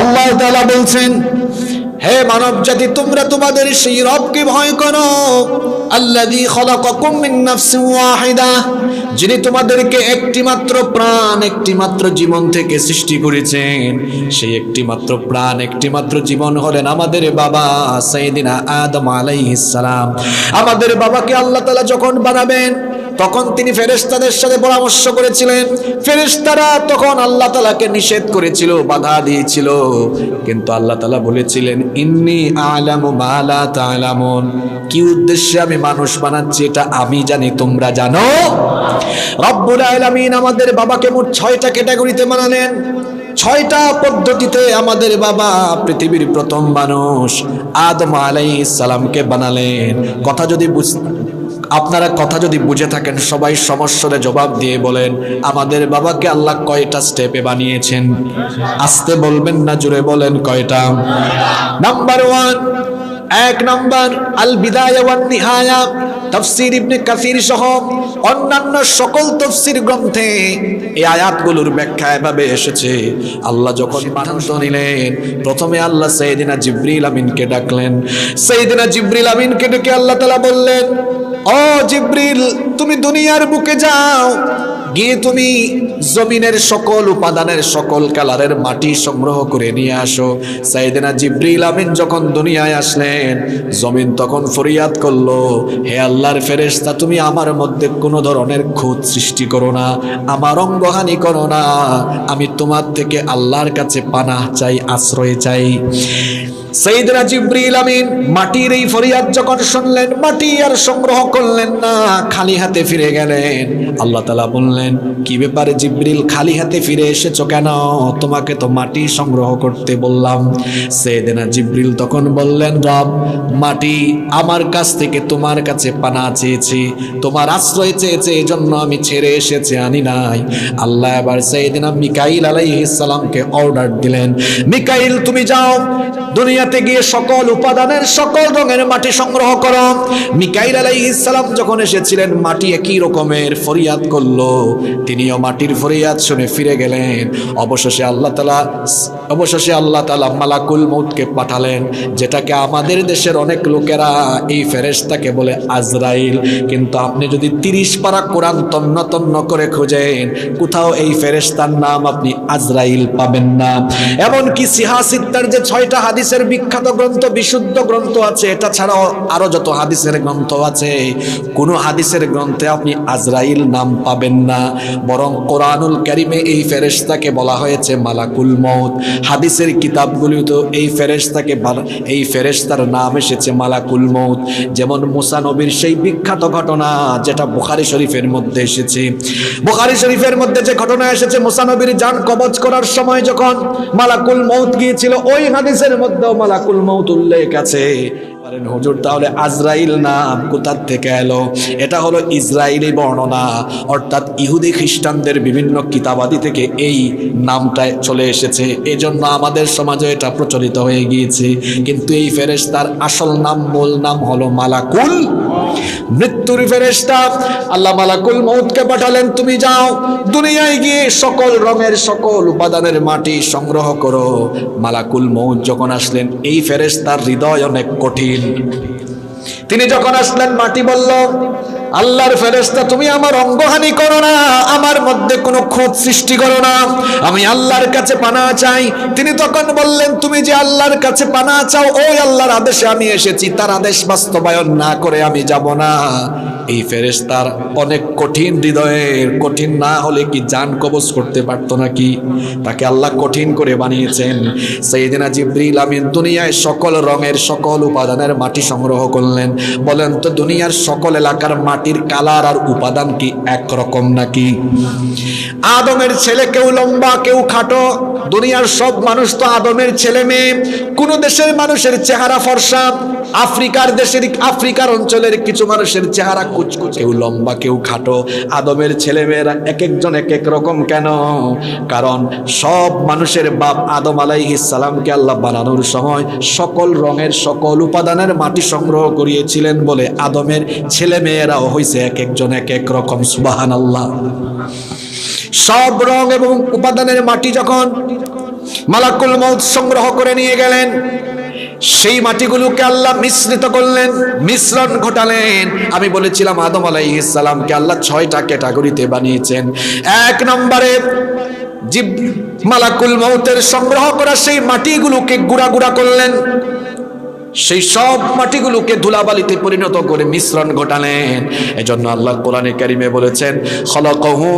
আল্লাহ তালা বলছেন, হে মানব জাতি তোমরা তোমাদের সেই রবকে ভয় করো। ওয়াহিদা, যিনি তোমাদেরকে একটি মাত্র প্রাণ একটি মাত্র জীবন থেকে সৃষ্টি করেছেন। সেই একটি মাত্র প্রাণ একটি মাত্র জীবন হলেন আমাদের বাবা সাইয়েদিনা আদম আলাইহিস সালাম। আমাদের বাবাকে আল্লাহ তাআলা যখন বানাবেন তখন তিনি ফেরেশতাদের সাথে পরামর্শ করেছিলেন। ফেরেশতারা তখন আল্লাহ তালাকে নিষেধ করেছিল, বাধা দিয়েছিল। কিন্তু আল্লাহ তালা বলেছিলেন, ইন্নি আলামু মালা তালামুন কি উদ্দেশ্যে আমি মানুষ বানাচ্ছি এটা আমি জানি, তোমরা জানো? রব্বুল আলামিন আমাদের বাবাকে মোট ছয়টা ক্যাটাগরিতে বানালেন। ছয়টা পদ্ধতিতে আমাদের বাবা পৃথিবীর প্রথম মানুষ, আদম আলাইহিস সালামকে বানালেন। কথা যদি বুঝ আপনারা কথা যদি বুঝে থাকেন, সবাই সমস্যারে জবাব দিয়ে বলেন, আমাদের বাবাকে আল্লাহ কয়টা স্টেপে বানিয়েছেন? আসতে বলবেন না জুড়ে বলেন কয়টা? নাম্বার ওয়ান এক নাম্বার আল বিদায়া নিহায়া তাফসীর ইবনে কাসির সহ অন্যান্য সকল তফসির গ্রন্থে এই আয়াতগুলোর ব্যাখ্যা এভাবে এসেছে। আল্লাহ যখন সিদ্ধান্ত নিলেন, প্রথমে আল্লাহ সৈয়দিনা জিব্রিল আমিনকে ডাকলেন। সৈয়দিনা জিব্রিল আমিনকে ডেকে আল্লাহ তাআলা বললেন ও জিব্রিল তুমি দুনিয়ার বুকে যাও। গিয়ে তুমি জমিনের সকল, উপাদানের সকল কালারের মাটি সংগ্রহ করে নিয়ে আসো। সাইদেনা জিব্রিল আমিন যখন দুনিয়ায় আসলেন, জমিন তখন ফরিয়াদ করল, হে আল্লাহর ফেরেশতা, তুমি আমার মধ্যে কোনো ধরনের খুঁত সৃষ্টি করো না, আমার অঙ্গহানি করো না, আমি তোমার থেকে আল্লাহর কাছে পানাহ চাই, আশ্রয় চাই। সৈদরা জিব্রিল আমিন মাটির এই ফরিয়াদ যখন শুনলেন, মাটি আর সংগ্রহ করলেন না, খালি হাতে ফিরে গেলেন। আল্লাহ তালা বললেন কি ব্যাপারে জিব্রিল খালি হাতে ফিরে এসেছ কেন? তোমাকে তো মাটি সংগ্রহ করতে বললাম। সেদিনা জিব্রিল তখন বললেন, রব, মাটি আমার কাছ থেকে তোমার কাছে পানা চেয়েছি। তোমার আশ্রয় চেয়েছে এই জন্য আমি ছেড়ে এসেছি, আনি নাই। আল্লাহ এবার সেইদিনা মিকাইল আলাইহিস সালামকে অর্ডার দিলেন, মিকাইল, তুমি যাও। দুনিয়াতে গিয়ে সকল উপাদানের সকল রঙের মাটি সংগ্রহ করো। মিকাইল আলাইহিস সালাম যখন এসেছিলেন, মাটি একই রকমের ফরিয়াদ করল। তিনিও মাটির ফরিয়াদ শুনে ফিরে গেলেন। অবশেষে আল্লাহ তালা অবশেষে আল্লাহ তালা মালাকুল মৌতকে পাঠালেন, যেটাকে আমাদের দেশের অনেক লোকেরা এই ফেরেশতাকে বলে আজরাইল। কিন্তু আপনি যদি তিরিশ পারা কোরআন তন্ন তন্ন করে খোঁজেন, কোথাও এই ফেরেশতার নাম আপনি আজরাইল পাবেন না। এমনকি সিহাসিত্তার যে ছয়টা হাদিসের বিখ্যাত গ্রন্থ, বিশুদ্ধ গ্রন্থ আছে, এটা ছাড়াও আরও যত হাদিসের গ্রন্থ আছে, কোন হাদিসের গ্রন্থে আপনি আজরাইল নাম পাবেন না। বরং কোরআনুল কারিমে এই ফেরেশতাকে বলা হয়েছে মালাকুল মৌত হাদিসের কিতাবগুলি তো এই ফেরেশতাকে বলা- এই ফেরেশতার নাম এসেছে মালাকুল মৌত যেমন মুসা নবীর সেই বিখ্যাত ঘটনা যেটা বুখারি শরীফের মধ্যে এসেছে। বুখারি শরীফের মধ্যে যে ঘটনা এসেছে, মুসা নবীর যান কবজ করার সময় যখন মালাকুল মৌত গিয়েছিল, ওই হাদিসের মধ্যেও মালাকুল মৌত উল্লেখ আছে। পারেন হুজুর, তাহলে আজরাইল নাম কোথার থেকে এলো? এটা হলো ইসরায়েলি বর্ণনা। অর্থাৎ ইহুদি খ্রিস্টানদের বিভিন্ন কিতাবাদি থেকে এই নামটায় চলে এসেছে। এজন্য আমাদের সমাজে এটা প্রচলিত হয়ে গিয়েছে। কিন্তু এই ফেরেশতার আসল নাম, মূল নাম হলো মালাকুল মৃত্যুর ফেরেস্তা আল্লাহ মালাকুল মৌতকে পাঠালেন, তুমি যাও, দুনিয়ায় গিয়ে সকল রঙের সকল উপাদানের মাটি সংগ্রহ করো। মালাকুল মৌত যখন আসলেন, এই ফেরেস্তার হৃদয় অনেক কঠিন। তিনি যখন আসলেন, মাটি বলল আল্লাহর ফেরেস্তা তুমি আমার অঙ্গহানি করো না, আমার মধ্যে কোনো খুঁত সৃষ্টি করো না। আমি আল্লাহর কাছে পানা চাই। তিনি তখন বললেন, তুমি যে আল্লাহর কাছে পানা চাও, ওই আল্লাহর আদেশে আমি এসেছি। তার আদেশ বাস্তবায়ন না করে আমি যাব না। এই ফেরেস্তার অনেক কঠিন হৃদয়ের, কঠিন না হলে কি জান কবজ করতে পারতো নাকি? তাকে আল্লাহ কঠিন করে বানিয়েছেন। সেইদিনা জিব্রিল আমিন দুনিয়ায় সকল রঙের, সকল উপাদানের মাটি সংগ্রহ করলেন। বলেন, তো দুনিয়ার সকল এলাকার মাটির কালার আর উপাদান কি একরকম নাকি? আদমের ছেলে কেউ লম্বা, কেউ খাটো। দুনিয়ার সব মানুষ তো আদমের ছেলে মেয়ে। কোন দেশের মানুষের চেহারা ফর্সা। আফ্রিকার দেশের, আফ্রিকার অঞ্চলের কিছু মানুষের চেহারা কুচকুচ কেউ লম্বা, কেউ খাটো। আদমের ছেলে মেয়েরা এক একজন এক এক রকম কেন? কারণ সব মানুষের বাপ আদম সালামকে আল্লাহ বানানোর সময় সকল রঙের, সকল উপাদানের মাটি সংগ্রহ করিয়েছিলেন বলে আদমের ছেলে মেয়েরাও হয়েছে এক একজন এক এক রকম সুবাহান আল্লাহ সব রং এবং উপাদানের মাটি যখন মালাকুল মৌত সংগ্রহ করে নিয়ে গেলেন সেই মাটিগুলোকে আল্লাহ মিশ্রিত করলেন, মিশ্রণ ঘটালেন। আমি বলেছিলাম, আদম আলাইসালামকে আল্লাহ ছয়টা ক্যাটাগরিতে বানিয়েছেন। এক নম্বরে জীব মালাকুল মৌতের সংগ্রহ করা সেই মাটিগুলোকে গুড়া গুড়া করলেন। সেই সব মাটিগুলোকে ধুলাবালিতে পরিণত করে মিশ্রণ ঘটালেন। এজন্য আল্লাহ কোরআনে কারিমে বলেছেন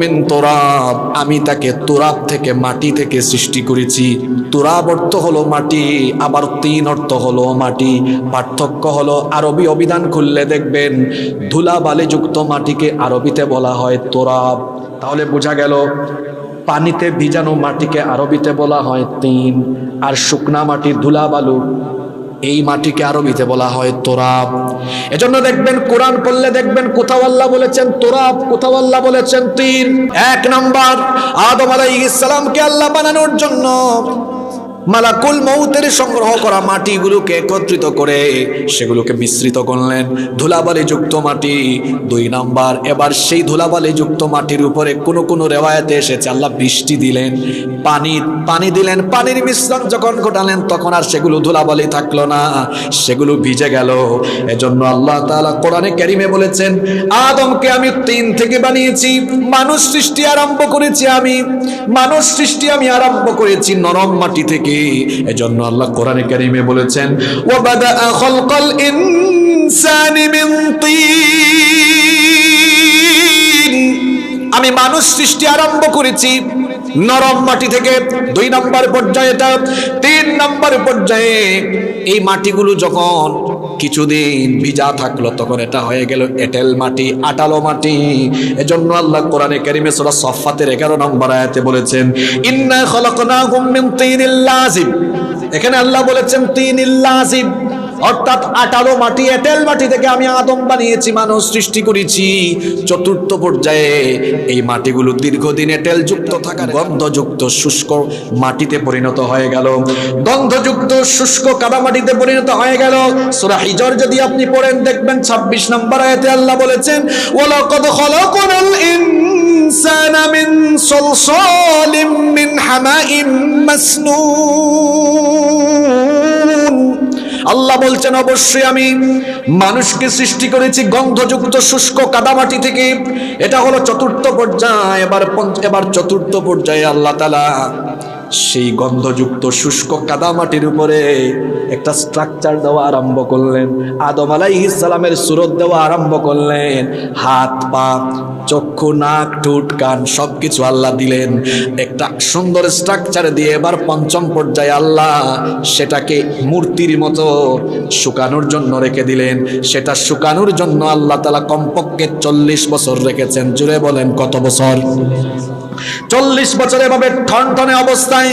মিন তুরাব। আমি তাকে তুরাব থেকে মাটি থেকে সৃষ্টি করেছি। তুরাব অর্থ হলো মাটি, আবার তিন অর্থ হলো মাটি। পার্থক্য হলো আরবি অভিধান খুললে দেখবেন ধুলাবালি যুক্ত মাটিকে আরবিতে বলা হয় তোরাব। তাহলে বোঝা গেল, পানিতে ভিজানো মাটিকে আরবিতে বলা হয় তিন। আর শুকনা মাটি ধুলাবালু এই মাটিকে আরবিতে বলা হয় তোরাব। এজন্য দেখবেন কোরআন পড়লে দেখবেন কোথাও আল্লাহ বলেছেন তোরাব, কোথাও আল্লাহ বলেছেন তীর। এক নাম্বার, আদম আলাইহিস সালামকে আল্লাহ বানানোর জন্য মালাকুল মৌতের সংগ্রহ করা মাটিগুলোকে একত্রিত করে সেগুলোকে মিশ্রিত করলেন ধুলাবালি যুক্ত মাটি। দুই নাম্বার, এবার সেই ধুলাবালি যুক্ত মাটির উপরে কোন কোন রেওয়ায়তে এসেছে, আল্লাহ বৃষ্টি দিলেন, পানি পানি দিলেন, পানির মিশ্রণ যখন ঘটালেন, তখন আর সেগুলো ধুলাবালি থাকল না, সেগুলো ভিজে গেল। এজন্য আল্লাহ তাআলা কোরআনে কারিমে বলেছেন, আদমকে আমি তিন থেকে বানিয়েছি, মানুষ সৃষ্টি আরম্ভ করেছি আমি, মানুষ সৃষ্টি আমি আরম্ভ করেছি নরম মাটি থেকে। এজন্য আল্লাহ কোরআনে কারিমে বলেছেন আমি মানুষ সৃষ্টি আরম্ভ করেছি নরম মাটি থেকে, দুই নম্বর পর্যায়ে তিন নম্বর পর্যায়ে এই মাটিগুলো যখন কিছুদিন ভিজা থাকল, তখন এটা হয়ে গেল এটেল মাটি, আটালো মাটি। এজন্য আল্লাহ কোরআনে কারিমে সূরা সফফাতের 11 নম্বর আয়াতে বলেছেন, ইন্না খলাকনাহুম মিন তিনিল লাজিব। এখানে আল্লাহ বলেছেন, তিনিল লাজিব। অর্থাৎ আটালো মাটি এঁটেল মাটি থেকে আমি আদম বানিয়েছি, মানুষ সৃষ্টি করেছি। চতুর্থ পর্যায়ে এই মাটিগুলো দীর্ঘদিন এঁটেল যুক্ত থাকার গন্ধযুক্ত শুষ্ক মাটিতে পরিণত হয়ে গেল। গন্ধযুক্ত শুষ্ক কাদা মাটিতে পরিণত হয়ে গেল। সূরা হিজর যদি আপনি পড়েন, দেখবেন 26 নম্বর আয়াতে আল্লাহ বলেছেন, ওয়ালাকাদ খলাকনাল ইনসানা মিন সলসালিম মিন হামাইম মাসনুন। আল্লাহ বলছেন, অবশ্যই আমি মানুষকে সৃষ্টি করেছি গন্ধযুক্ত শুষ্ক কাদামাটি থেকে। এটা হলো চতুর্থ পর্যায়। এবার এবার চতুর্থ পর্যায়ে আল্লাহ তালা সেই গন্ধযুক্ত শুষ্ক কাদামাটির উপরে একটা স্ট্রাকচার দেওয়া আরম্ভ করলেন। আদম আলাইহিস সালামের সুরত দেওয়া আরম্ভ করলেন। হাত, পা, চক্ষু, নাক, ঠোঁট, কান সবকিছু আল্লাহ দিলেন। একটা সুন্দর স্ট্রাকচার দিয়ে এবার পঞ্চম পর্যায়ে আল্লাহ সেটাকে মূর্তির মতো শুকানোর জন্য রেখে দিলেন। সেটা শুকানোর জন্য আল্লাহ তালা কমপক্ষে চল্লিশ বছর রেখেছেন। জুড়ে বলেন কত বছর? চল্লিশ বছর এভাবে ঠনঠনে অবস্থায়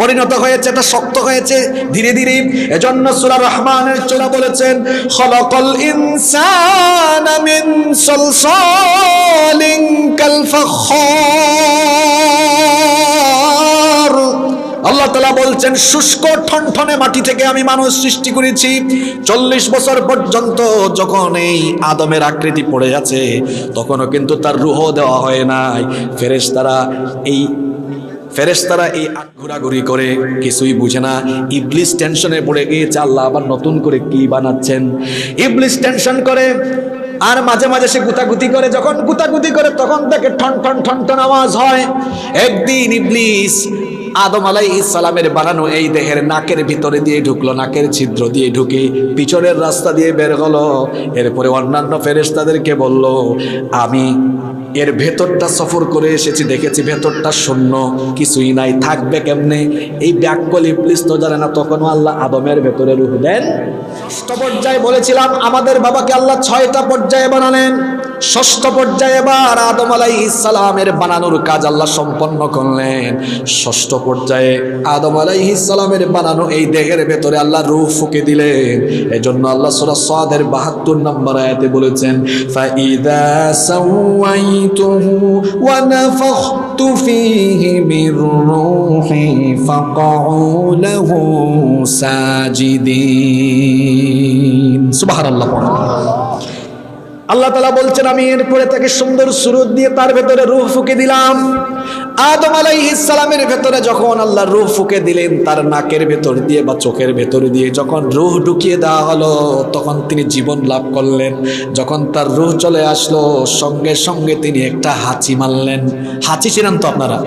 পরিণত হয়েছে, এটা শক্ত হয়েছে, ধীরে ধীরে। এজন্য সুরা রহমানের চূড়া বলেছেন, খলকল ইনসান মিন সলসালিন কাল আল্লাহ তালা বলছেন, শুষ্ক ঠনঠনে মাটি থেকে আমি মানুষ সৃষ্টি করেছি। চল্লিশ বছর পর্যন্ত যখন এই আদমের আকৃতি পড়ে আছে, তখনও কিন্তু তার রুহ দেওয়া হয় নাই। ফেরেশতারা এই ফেরেশতারা এই ঘোরাঘুরি করে কিছুই বুঝে না। ইবলিস টেনশনে পড়ে গিয়েছে, আল্লাহ আবার নতুন করে কি বানাচ্ছেন? ইবলিস টেনশন করে, আর মাঝে মাঝে সে গুতাগুতি করে। যখন গুতাগুতি করে, তখন তাকে ঠন ঠন ঠন ঠন আওয়াজ হয়। একদিন ইবলিস আদম আলাই ইসালামের বানানো এই দেহের নাকের ভিতরে দিয়ে ঢুকলো, নাকের ছিদ্র দিয়ে ঢুকে, পিছনের রাস্তা দিয়ে বের হলো। এরপরে অন্যান্য ফেরেস্তাদেরকে বলল, আমি এর ভেতরটা সফর করে এসেছি, দেখেছি ভেতরটা শূন্য, কিছুই নাই, থাকবে কেমনে? এই ব্যাকল ইবলিস তো জানে না, তখনও আল্লাহ আদমের ভেতরে রুহ দেন। ষষ্ঠ পর্যায়ে বলেছিলাম, আমাদের বাবাকে আল্লাহ ছয়টা পর্যায়ে বানালেন। ষষ্ঠ পর্যায়ে এবার আদম আলাই ইসালামের বানানোর কাজ আল্লাহ সম্পন্ন করলেন। ষষ্ঠ পর্যায়ে আদম আলাই ইসালামের বানানো এই দেহের ভেতরে আল্লাহ রুহ ফুকে দিলেন। এই জন্য আল্লাহ সুরা সাদের বাহাত্তর নম্বর আয়াতে বলেছেন ওয়া ونفخت فيه من روحي فقعوا له ساجدين سبحان الله আল্লাহ তালা বলছেন আমি এরপরে তাকে সুন্দর সুরত দিয়ে তার ভেতরে রুহ ফুকে দিলাম। আদম আলাইহিসসালামের ভেতরে যখন আল্লাহ রুহ ফুকে দিলেন, তার নাকের ভেতর দিয়ে বা চোখের ভেতর দিয়ে যখন রুহ ঢুকিয়ে দেওয়া হলো, তখন তিনি জীবন লাভ করলেন। যখন তার রুহ চলে আসলো, সঙ্গে সঙ্গে তিনি একটা হাঁচি মারলেন। হাঁচি ছিলেন তো আপনারা?